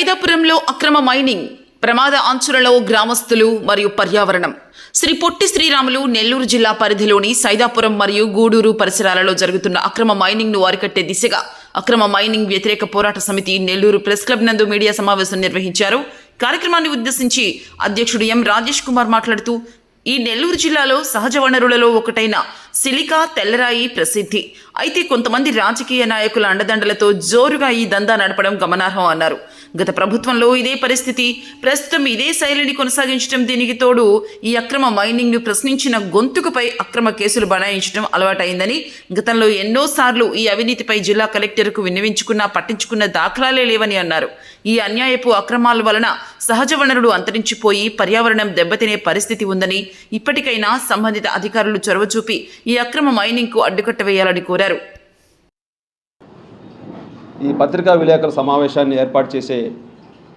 సైదాపురంలో అక్రమ మైనింగ్ ప్రమాద అంచులలో గ్రామస్తులు మరియు పర్యావరణం. శ్రీ పొట్టి శ్రీరాములు నెల్లూరు జిల్లా పరిధిలోని సైదాపురం మరియు గూడూరు పరిసరాలలో జరుగుతున్న అక్రమ మైనింగ్ను అరికట్టే దిశగా అక్రమ మైనింగ్ వ్యతిరేక పోరాట సమితి నెల్లూరు ప్రెస్ క్లబ్ నందు మీడియా సమావేశం నిర్వహించారు. కార్యక్రమాన్ని ఉద్దేశించి అధ్యక్షుడు ఎం రాజేష్ కుమార్ మాట్లాడుతూ ఈ నెల్లూరు జిల్లాలో సహజ వనరులలో ఒకటైన సిలికా తెల్లరాయి ప్రసిద్ధి. అయితే కొంతమంది రాజకీయ నాయకుల అండదండలతో జోరుగా ఈ దందా నడపడం గమనార్హం అన్నారు. గత ప్రభుత్వంలో ఇదే పరిస్థితి ప్రస్తుతం ఇదే శైలిని కొనసాగించడం దీనికి తోడు ఈ అక్రమ మైనింగ్ను ప్రశ్నించిన గొంతుకుపై అక్రమ కేసులు బనాయించడం అలవాటైందని గతంలో ఎన్నోసార్లు ఈ అవినీతిపై జిల్లా కలెక్టర్కు విన్నవించుకున్నా పట్టించుకున్న దాఖలాలే లేవని అన్నారు. ఈ అన్యాయపు అక్రమాల వలన సహజ వనరులు అంతరించిపోయి పర్యావరణం దెబ్బతినే పరిస్థితి ఉందని ఇప్పటికైనా సంబంధిత అధికారులు చొరవ చూపి ఈ అక్రమ మైనింగ్కు అడ్డుకట్ట వేయాలని కోరారు. ఈ పత్రికా విలేకరుల సమావేశాన్ని ఏర్పాటు చేసే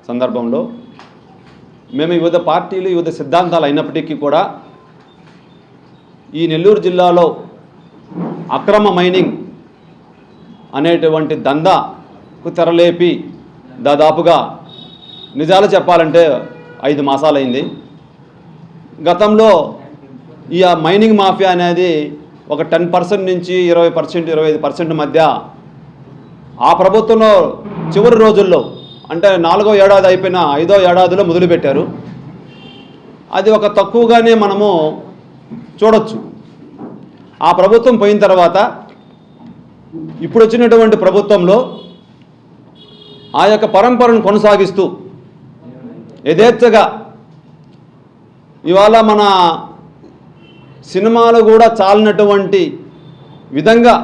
సందర్భంలో మేము వివిధ పార్టీలు వివిధ సిద్ధాంతాలు అయినప్పటికీ కూడా ఈ నెల్లూరు జిల్లాలో అక్రమ మైనింగ్ అనేటువంటి దందాకు తెరలేపి దాదాపుగా నిజాలు చెప్పాలంటే ఐదు మాసాలైంది. గతంలో ఈ మైనింగ్ మాఫియా అనేది ఒక టెన్ పర్సెంట్ నుంచి ఇరవై పర్సెంట్ ఇరవై ఐదు పర్సెంట్ మధ్య ఆ ప్రభుత్వంలో చివరి రోజుల్లో అంటే నాలుగో ఏడాది అయిపోయిన ఐదో ఏడాదిలో మొదలుపెట్టారు. అది ఒక తక్కువగానే మనము చూడొచ్చు. ఆ ప్రభుత్వం పోయిన తర్వాత ఇప్పుడు వచ్చినటువంటి ప్రభుత్వంలో ఆ యొక్క పరంపరను కొనసాగిస్తూ యథేచ్ఛగా ఇవాళ మన సినిమాలు కూడా చాలినటువంటి విధంగా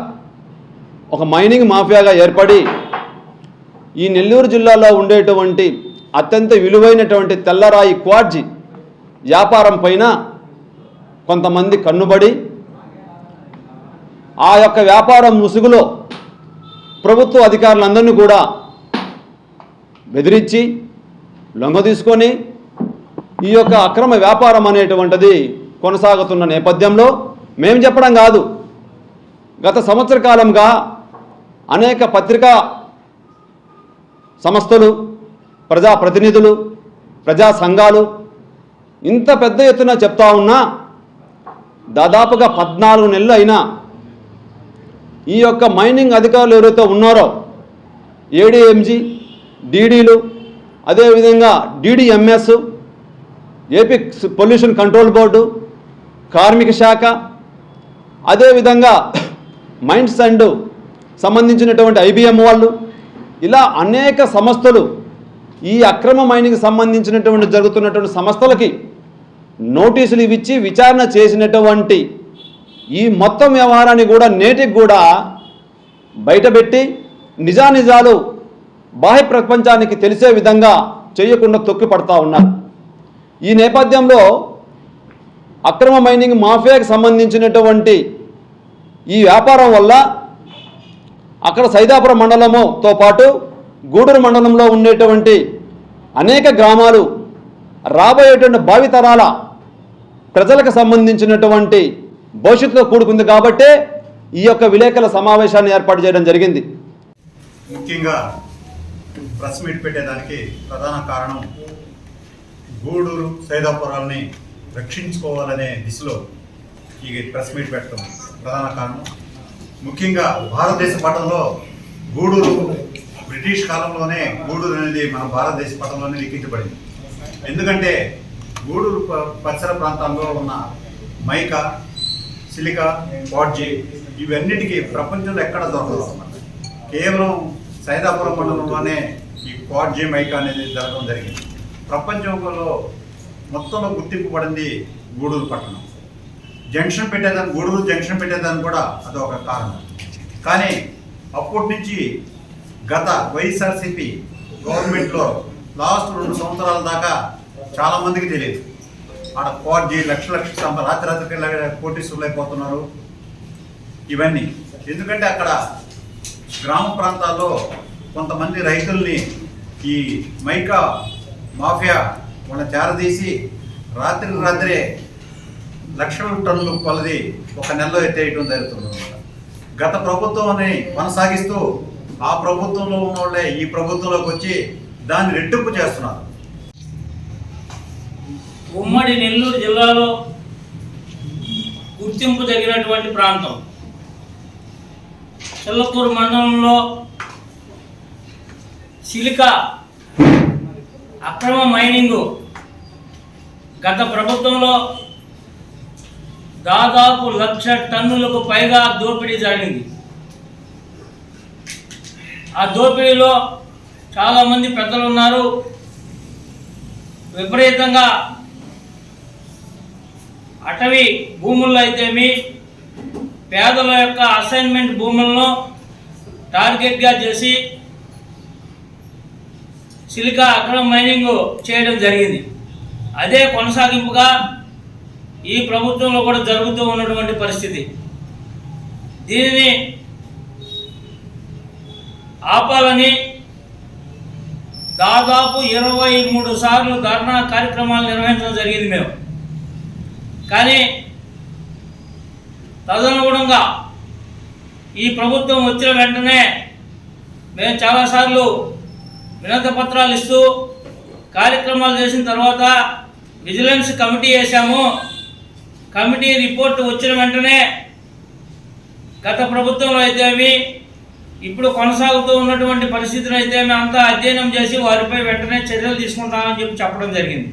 ఒక మైనింగ్ మాఫియాగా ఏర్పడి ఈ నెల్లూరు జిల్లాలో ఉండేటువంటి అత్యంత విలువైనటువంటి తెల్లరాయి క్వాడ్జి వ్యాపారం పైన కొంతమంది కన్నుబడి ఆ యొక్క వ్యాపారం ముసుగులో ప్రభుత్వ అధికారులందరినీ కూడా బెదిరించి లొంగ తీసుకొని ఈ యొక్క అక్రమ వ్యాపారం అనేటువంటిది కొనసాగుతున్న నేపథ్యంలో మేము చెప్పడం కాదు. గత సంవత్సర కాలంగా అనేక పత్రికా సంస్థలు ప్రజాప్రతినిధులు ప్రజా సంఘాలు ఇంత పెద్ద ఎత్తున చెప్తా ఉన్నా దాదాపుగా పద్నాలుగు నెలలు అయినా ఈ యొక్క మైనింగ్ అధికారులు ఎవరైతే ఉన్నారో ఏడీఎంజీ డీడీలు అదేవిధంగా DDMS AP pollution control board కార్మిక శాఖ అదేవిధంగా మైండ్స్ అండ్ సంబంధించినటువంటి ఐబిఎం వాళ్ళు ఇలా అనేక సంస్థలు ఈ అక్రమ మైనింగ్ సంబంధించినటువంటి జరుగుతున్నటువంటి సంస్థలకి నోటీసులు ఇచ్చి విచారణ చేసినటువంటి ఈ మొత్తం వ్యవహారాన్ని కూడా నేటికి కూడా బయటపెట్టి నిజానిజాలు బాహ్య ప్రపంచానికి తెలిసే విధంగా చేయకుండా తొక్కి పడతా ఉన్నారు. ఈ నేపథ్యంలో అక్రమ మైనింగ్ మాఫియాకి సంబంధించినటువంటి ఈ వ్యాపారం వల్ల అక్కడ సైదాపురం మండలముతో పాటు గూడూరు మండలంలో ఉండేటువంటి అనేక గ్రామాలు రాబోయేటువంటి భావితరాల ప్రజలకు సంబంధించినటువంటి భవిష్యత్తుతో కూడుకుంది కాబట్టే ఈ యొక్క విలేకరుల సమావేశాన్ని ఏర్పాటు చేయడం జరిగింది. ముఖ్యంగా ప్రెస్ మీట్ పెట్టేదానికి ప్రధాన కారణం గూడూరు సైదాపురాల్ని రక్షించుకోవాలనే దిశలో ఈ ప్రెస్ మీట్ పెట్టడం ప్రధాన కారణం. ముఖ్యంగా భారతదేశ పటంలో గూడూరు బ్రిటిష్ కాలంలోనే గూడూరు అనేది మన భారతదేశ పటంలోనే లిఖించబడింది. ఎందుకంటే గూడూరు ప- పరిసర ప్రాంతాల్లో ఉన్న మైకా సిలికా పాడ్జీ ఇవన్నిటికీ ప్రపంచంలో ఎక్కడ దొరకదు అన్నమాట. కేవలం సైదాపురం మండలంలోనే ఈ పాడ్జీ మైకా అనేది జరగడం జరిగింది. ప్రపంచంలో మొత్తంలో గుర్తింపు పడింది గూడూరు పట్టణం. జంక్షన్ పెట్టేదాన్ని గూడూరు జంక్షన్ పెట్టేదాన్ని కూడా అదొక కారణం. కానీ అప్పటి నుంచి గత వైఎస్ఆర్సీపీ గవర్నమెంట్లో లాస్ట్ రెండు సంవత్సరాల దాకా చాలామందికి తెలియదు. ఆడ కోటి లక్ష లక్ష సంప రాత్రి రాత్రికి కోటీసులు అయిపోతున్నారు ఇవన్నీ. ఎందుకంటే అక్కడ గ్రామ ప్రాంతాల్లో కొంతమంది రైతుల్ని ఈ మైకా మాఫియా మన చేరదీసి రాత్రి రాత్రే లక్షల టన్నులు కొలది ఒక నెలలో ఎత్తేయటం జరుగుతుంది గత ప్రభుత్వాన్ని కొనసాగిస్తూ ఆ ప్రభుత్వంలో ఉన్న వాళ్ళే ఈ ప్రభుత్వంలోకి వచ్చి దాన్ని రెట్టింపు చేస్తున్నారు. ఉమ్మడి నెల్లూరు జిల్లాలో గుర్తింపు తగినటువంటి ప్రాంతం. చిల్లకూరు మండలంలో సిలికా అక్రమ మైనింగు. గత ప్రభుత్వంలో దాదాపు లక్ష టన్నులకు పైగా దోపిడీ జరిగింది. ఆ దోపిడీలో చాలామంది పెద్దలు ఉన్నారు విపరీతంగా అటవీ భూముల్లో అయితేమి పేదల యొక్క అసైన్మెంట్ భూములను టార్గెట్గా చేసి సిలికా అక్రమ మైనింగ్ చేయడం జరిగింది. అదే కొనసాగింపుగా ఈ ప్రభుత్వంలో కూడా జరుగుతూ ఉన్నటువంటి పరిస్థితి. దీనిని ఆపాలని దాదాపు ఇరవై మూడు సార్లు ధర్నా కార్యక్రమాలు నిర్వహించడం జరిగింది మేము. కానీ తదనుగుణంగా ఈ ప్రభుత్వం వచ్చిన వెంటనే మేము చాలాసార్లు వినత పత్రాలు ఇస్తూ కార్యక్రమాలు చేసిన తర్వాత విజిలెన్స్ కమిటీ వేసాము కమిటీ రిపోర్ట్ వచ్చిన వెంటనే గత ప్రభుత్వంలో అయితేమి ఇప్పుడు కొనసాగుతూ ఉన్నటువంటి పరిస్థితులు అయితే అంతా అధ్యయనం చేసి వారిపై వెంటనే చర్యలు తీసుకుంటామని చెప్పి చెప్పడం జరిగింది.